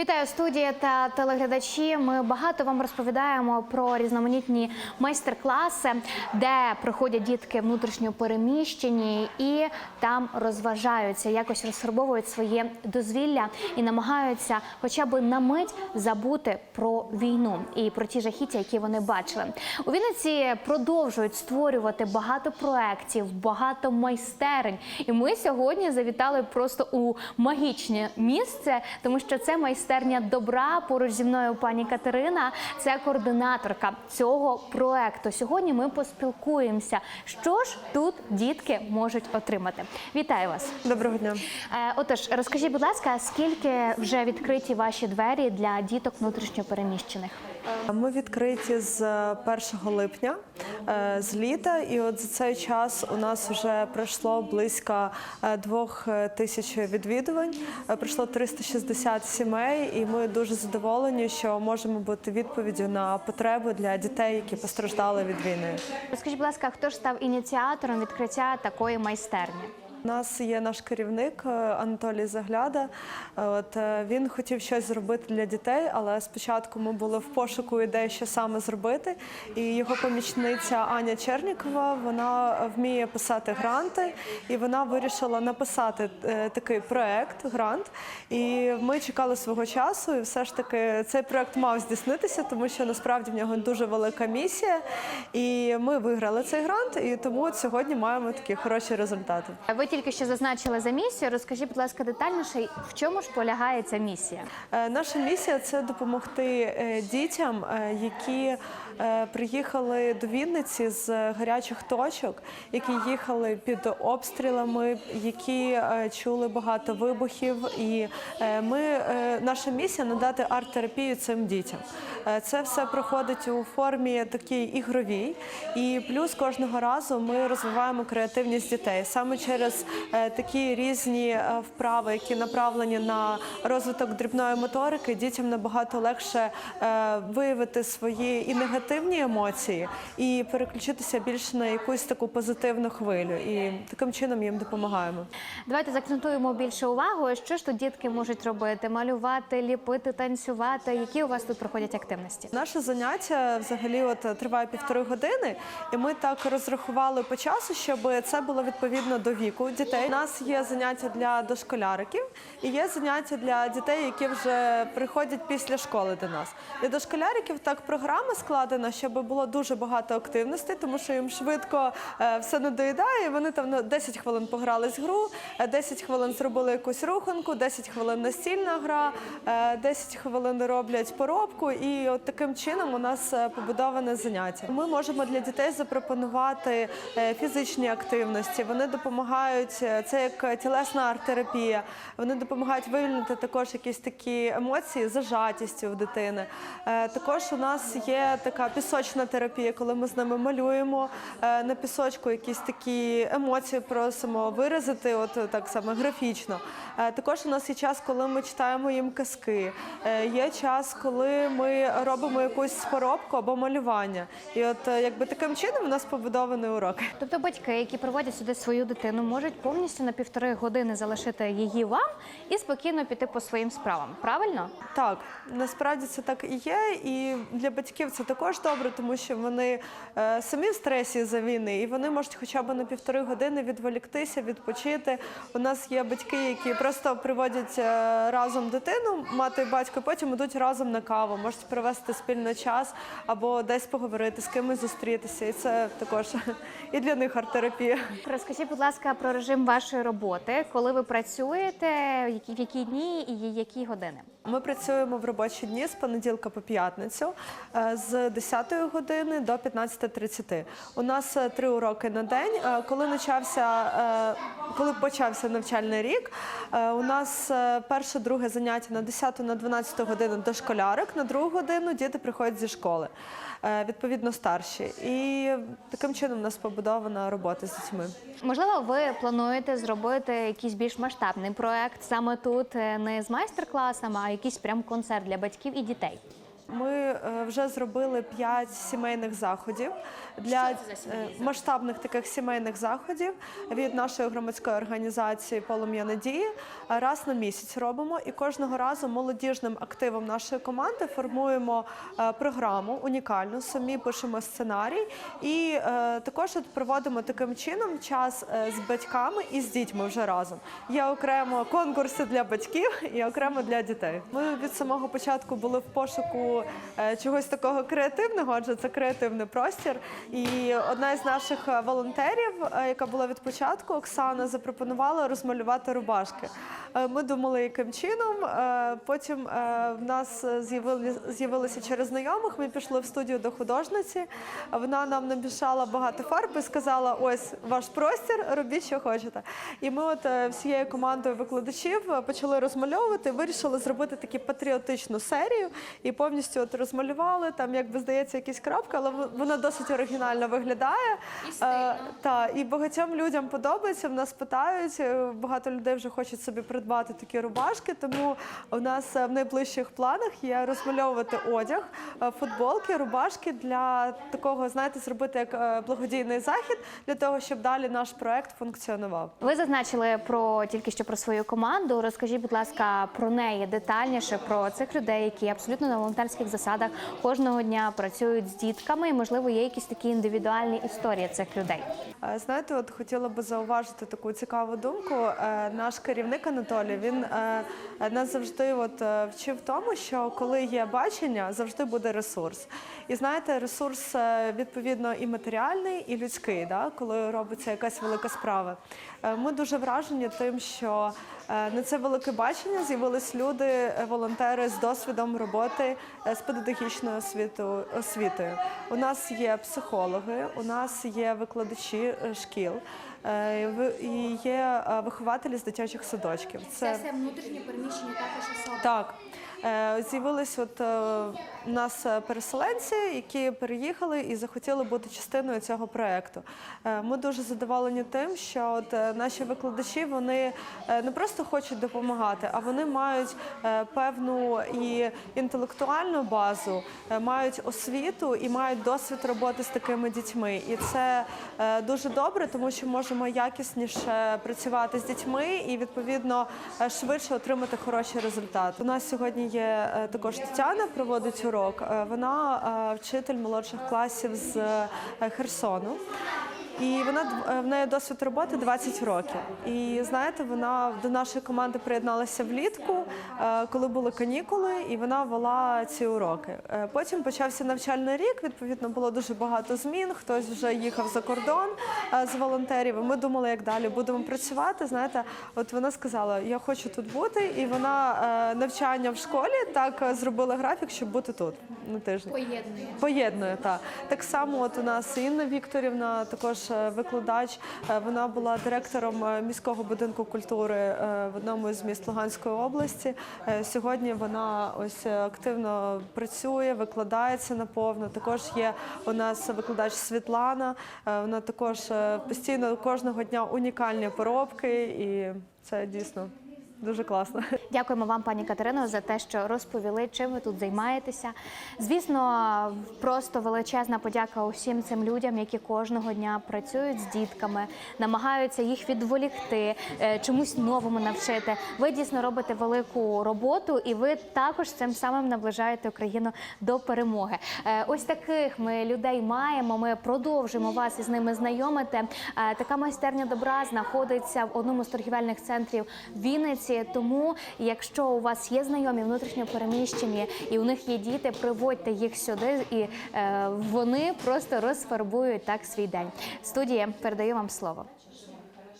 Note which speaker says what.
Speaker 1: Вітаю студія та телеглядачі. Ми багато вам розповідаємо про різноманітні майстер-класи, де приходять дітки внутрішньо переміщені і там розважаються, якось розфарбовують своє дозвілля і намагаються, хоча б на мить забути про війну і про ті жахіття, які вони бачили. У Вінниці продовжують створювати багато проєктів, багато майстерень. І ми сьогодні завітали просто у магічне місце, тому що це майстерня добра. Поруч зі мною пані Катерина, це координаторка цього проекту. Сьогодні ми поспілкуємося, що ж тут дітки можуть отримати. Вітаю вас.
Speaker 2: Доброго дня.
Speaker 1: Е, Отож, розкажіть, будь ласка, скільки вже відкриті ваші двері для діток внутрішньопереміщених?
Speaker 2: Ми відкриті з 1 липня е, з літа, і от за цей час у нас вже пройшло близько е, двох е, тисяч відвідувань. Е, Пройшло 360 сімей, і ми дуже задоволені, що можемо бути відповіддю на потреби для дітей, які постраждали від війни.
Speaker 1: Розкажіть, будь ласка, хто ж став ініціатором відкриття такої майстерні?
Speaker 2: У нас є наш керівник е, Анатолій Загляда. Е, От е, він хотів щось зробити для дітей, але спочатку ми були в пошуку ідей, що саме зробити. І його помічниця Аня Чернікова вона вміє писати гранти, і вона вирішила написати такий проект, грант. І ми чекали свого часу, і все ж таки цей проект мав здійснитися, тому що насправді в нього дуже велика місія. І ми виграли цей грант, і тому сьогодні маємо такі хороші результати.
Speaker 1: Тільки що зазначили за місію. Розкажіть, будь ласка, детальніше, в чому ж полягає ця місія?
Speaker 2: Е, Наша місія це допомогти е, дітям, е, які приїхали до Вінниці з гарячих точок, які їхали під обстрілами, які чули багато вибухів. І ми наша місія надати арт-терапію цим дітям. Це все проходить у формі такій ігровій, і плюс кожного разу ми розвиваємо креативність дітей саме через е, такі різні е, вправи, які направлені на розвиток дрібної моторики. Дітям набагато легше е, виявити свої і негативні емоції, і переключитися більше на якусь таку позитивну хвилю. І таким чином їм допомагаємо.
Speaker 1: Давайте закцентуємо більше увагу. Що ж тут дітки можуть робити? Малювати, ліпити, танцювати. Які у вас тут проходять активності?
Speaker 2: Наше заняття взагалі от триває півтори години, і ми так розрахували по часу, щоб це було відповідно до віку дітей. У нас є заняття для дошколяриків і є заняття для дітей, які вже приходять після школи до нас. Для дошколяриків так програма складена, щоб було дуже багато активностей, тому що їм швидко е, все надоїдає. Вони там на 10 хвилин погрались в гру, е, 10 хвилин зробили якусь руханку, 10 хвилин настільна гра, е, 10 хвилин роблять поробку, і от таким чином у нас е, побудоване заняття. Ми можемо для дітей запропонувати е, фізичні активності. Вони допомагають е, це як тілесна арт-терапія. Вони допомагають вивільнити також якісь такі емоції зажатістю в дитини. Е, Також у нас є така пісочна терапія, коли ми з ними малюємо е, на пісочку якісь такі емоції просимо виразити, от так само графічно. Е, Також у нас є час, коли ми читаємо їм казки. Е, Є час, коли ми робимо якусь поробку або малювання. І от е, якби таким чином у нас побудований урок.
Speaker 1: Тобто батьки, які приводять сюди свою дитину, можуть повністю на півтори години залишити її вам і спокійно піти по своїм справам. Правильно?
Speaker 2: Так, насправді це так і є. І для батьків це також добре, тому що вони е, самі в стресі за війни, і вони можуть хоча б на півтори години відволіктися, відпочити. У нас є батьки, які просто приводять е, разом дитину, мати і батько, потім ідуть разом на каву, можуть провести спільно час або десь поговорити, з кимось зустрітися. І це також і для них арт-терапія.
Speaker 1: Розкажіть, будь ласка, про режим вашої роботи, коли ви працюєте, в які, дні і які години?
Speaker 2: Ми працюємо в робочі дні з понеділка по п'ятницю е, з 10 години до 15.30. У нас е, три уроки на день. Е, Коли почався, коли почався навчальний рік, у нас перше, друге заняття на 10 на 12 годину до школярок, на другу годину діти приходять зі школи, відповідно старші. І таким чином у нас побудована робота з дітьми.
Speaker 1: Можливо, ви плануєте зробити якийсь більш масштабний проект саме тут, е, не з майстер-класами, а якийсь прям концерт для батьків і дітей.
Speaker 2: Ми е, вже зробили 5 сімейних заходів для е, масштабних таких сімейних заходів від нашої громадської організації Полум'я надії. Раз на місяць робимо і кожного разу молодіжним активом нашої команди формуємо е, програму унікальну. Самі пишемо сценарій і також проводимо таким чином час з батьками і з дітьми вже разом. Є окремо конкурси для батьків і окремо для дітей. Ми від самого початку були в пошуку е, чогось такого креативного, адже це креативний простір. І одна із наших е, волонтерів, е, яка була від початку, Оксана, запропонувала розмалювати рубашки. Е, Ми думали, яким чином. Е, Потім е, в нас з'явили з'явилися через знайомих. Ми пішли в студію до художниці. Вона нам намішала багато фарб і сказала: ось ваш простір, робіть, що хочете. І ми, от всією командою викладачів, почали розмальовувати. Вирішили зробити таку патріотичну серію і повністю от розмалювали. Там, якби здається, якісь крапки, але вона досить оригінально виглядає. І та і багатьом людям подобається. В нас питають. Багато людей вже хочуть собі придбати такі рубашки. Тому у нас е, в найближчих планах є розмальовувати одяг, е, футболки, рубашки для такого, знаєте, зробити як е, благодійний захід для того, щоб далі наш проект функціонував.
Speaker 1: Ви зазначили про тільки що про свою команду. Розкажіть, будь ласка, про неї детальніше про цих людей, які абсолютно на волонтерських засадах кожного дня працюють з дітками. І можливо, є якісь такі індивідуальні історії цих людей.
Speaker 2: Знаєте, от хотіла би зауважити таку цікаву думку. Наш керівник Анатолій він е, нас завжди от е, вчив тому, що коли є бачення, завжди буде ресурс. І знаєте, ресурс е, відповідно і матеріальний, і людський, да, коли робиться якась велика справа. Ми дуже вражені тим, що на це велике бачення з'явились люди, волонтери з досвідом роботи з педагогічною освітою. освітою. У нас є психологи, у нас є викладачі шкіл, і є вихователі з дитячих садочків. Це
Speaker 1: внутрішнє переміщення також особи.
Speaker 2: так. Е, З'явились от е, у нас е, переселенці, які переїхали і захотіли бути частиною цього проекту. Е, Ми дуже задоволені тим, що от е, наші викладачі вони е, не просто хочуть допомагати, а вони мають е, певну і інтелектуальну базу, е, мають освіту і мають досвід роботи з такими дітьми. І це е, дуже добре, тому що можемо якісніше працювати з дітьми і відповідно е, швидше отримати хороші результати. У нас сьогодні є е, також Тетяна, проводить урок. Е, Вона е, вчитель молодших класів з Херсону. І вона д- в неї досвід роботи 20 років. І знаєте, вона до нашої команди приєдналася влітку, е, коли були канікули, і вона вела ці уроки. Е, Потім почався навчальний рік. Відповідно, було дуже багато змін. Хтось вже їхав за кордон е, з волонтерів. І Ми думали, як далі будемо працювати. Знаєте, от вона сказала: Я хочу тут бути, і вона е, навчання в школі так е, зробила графік, щоб бути тут на тиждень.
Speaker 1: Поєднує.
Speaker 2: Поєднує так. Так само, от у нас Інна Вікторівна, також е, викладач. Е, Вона була директором е, міського будинку культури в одному з міст Луганської області. Сьогодні вона ось активно працює, викладається наповно. Також є у нас викладач Світлана. Вона також постійно кожного дня унікальні поробки, і це дійсно дуже класно.
Speaker 1: Дякуємо вам, пані Катерино, за те, що розповіли, чим ви тут займаєтеся. Звісно, просто величезна подяка усім цим людям, які кожного дня працюють з дітками, намагаються їх відволікти, е, чомусь новому навчити. Ви дійсно робите велику роботу, і ви також цим самим наближаєте Україну до перемоги. Е, Ось таких ми людей маємо. Ми продовжимо вас із ними знайомити. Е, Така майстерня добра знаходиться в одному з торгівельних центрів Вінниці. Тому, якщо у вас є знайомі внутрішньо переміщені і у них є діти, приводьте їх сюди, і е, вони просто розфарбують так свій день. Студія передаю вам слово.